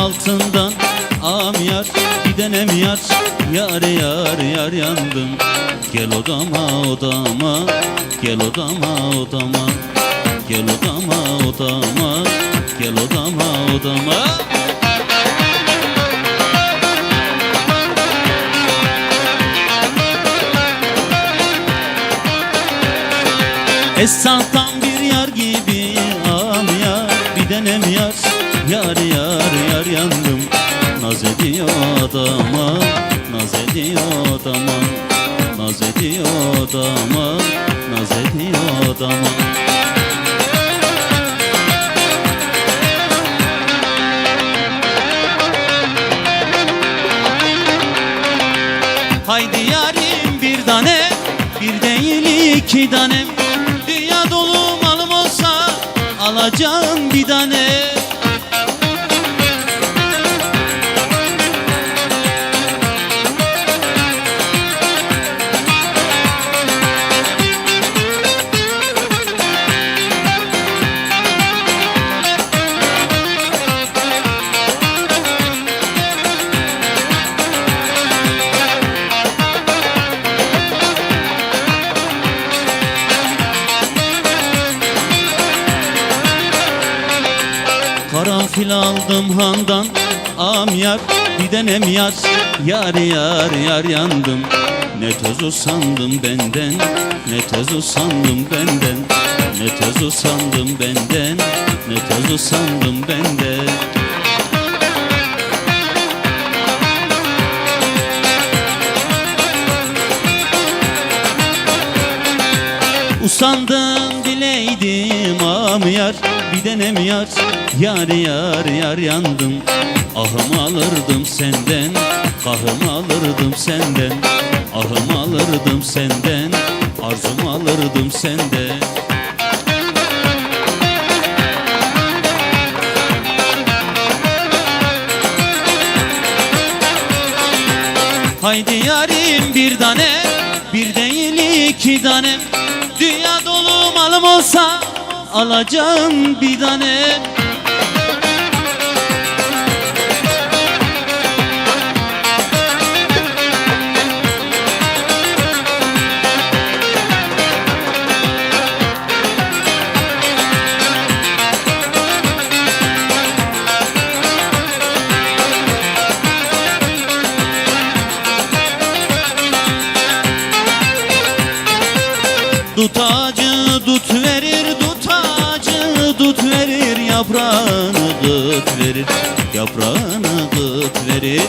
altından Am yar gidenem yar Yar yar yar yandım. Gel odama odama Gel odama odama. Gel odama odama Gel odama odama. Esattan bir yar gibi yandım Naz ediyor adama Naz ediyor adama Naz ediyor adama Naz ediyor adama. Haydi yarim bir tane Bir değil iki tanem Dünya dolu malım olsa Alacağım bir tane Karanfil aldım handan Am yar bir denem yar. Yar yar yar yandım Ne toz usandım benden Ne toz usandım benden Ne toz usandım benden Ne toz usandım benden. Usandım bileydim am yar Bir denem yar? Yar yar yar yandım. Ahım alırdım senden Kahım alırdım senden. Ahım alırdım senden Arzum alırdım senden. Haydi yarim bir tane Bir değil iki tane Dünya dolu malım olsa Alacağım bir tane. Dut Yaprağını gıt verir, yaprağını gıt verir.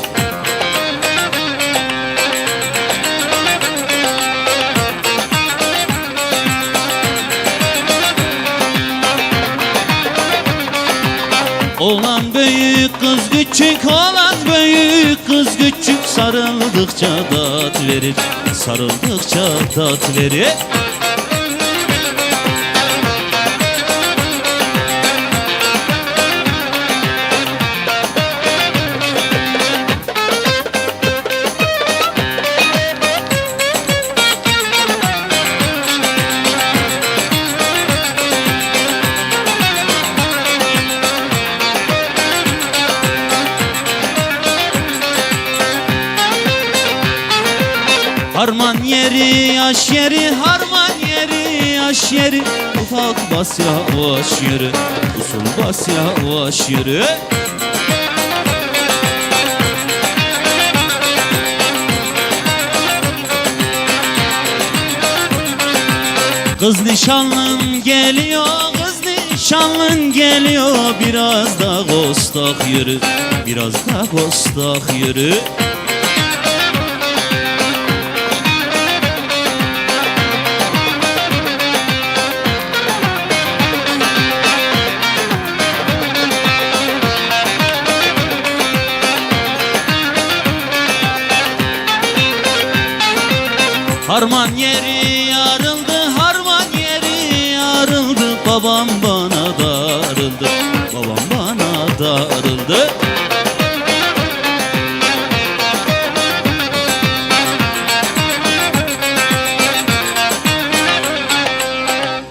Oğlan büyük kız küçük Oğlan büyük kız küçük Sarıldıkça tat verir Sarıldıkça tat verir yeri, yaş yeri, harman yeri, yaş yeri. Ufak bas yavaş yürü, usul bas yavaş yürü Kız nişanlın geliyor, kız nişanlın geliyor. Biraz da kostak yürü, biraz da kostak yürü Harman yeri yarıldı, harman yeri yarıldı Babam bana darıldı, babam bana darıldı.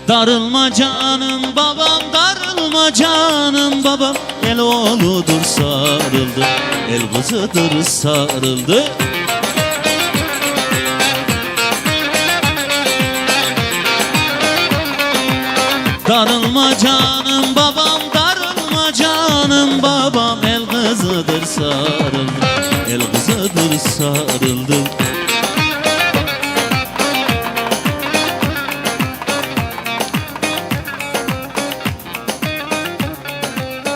Darılma canım babam, darılma canım babam. Gel o oğludur sarıldı. El kızıdır sarıldı sevdadır sarıldım.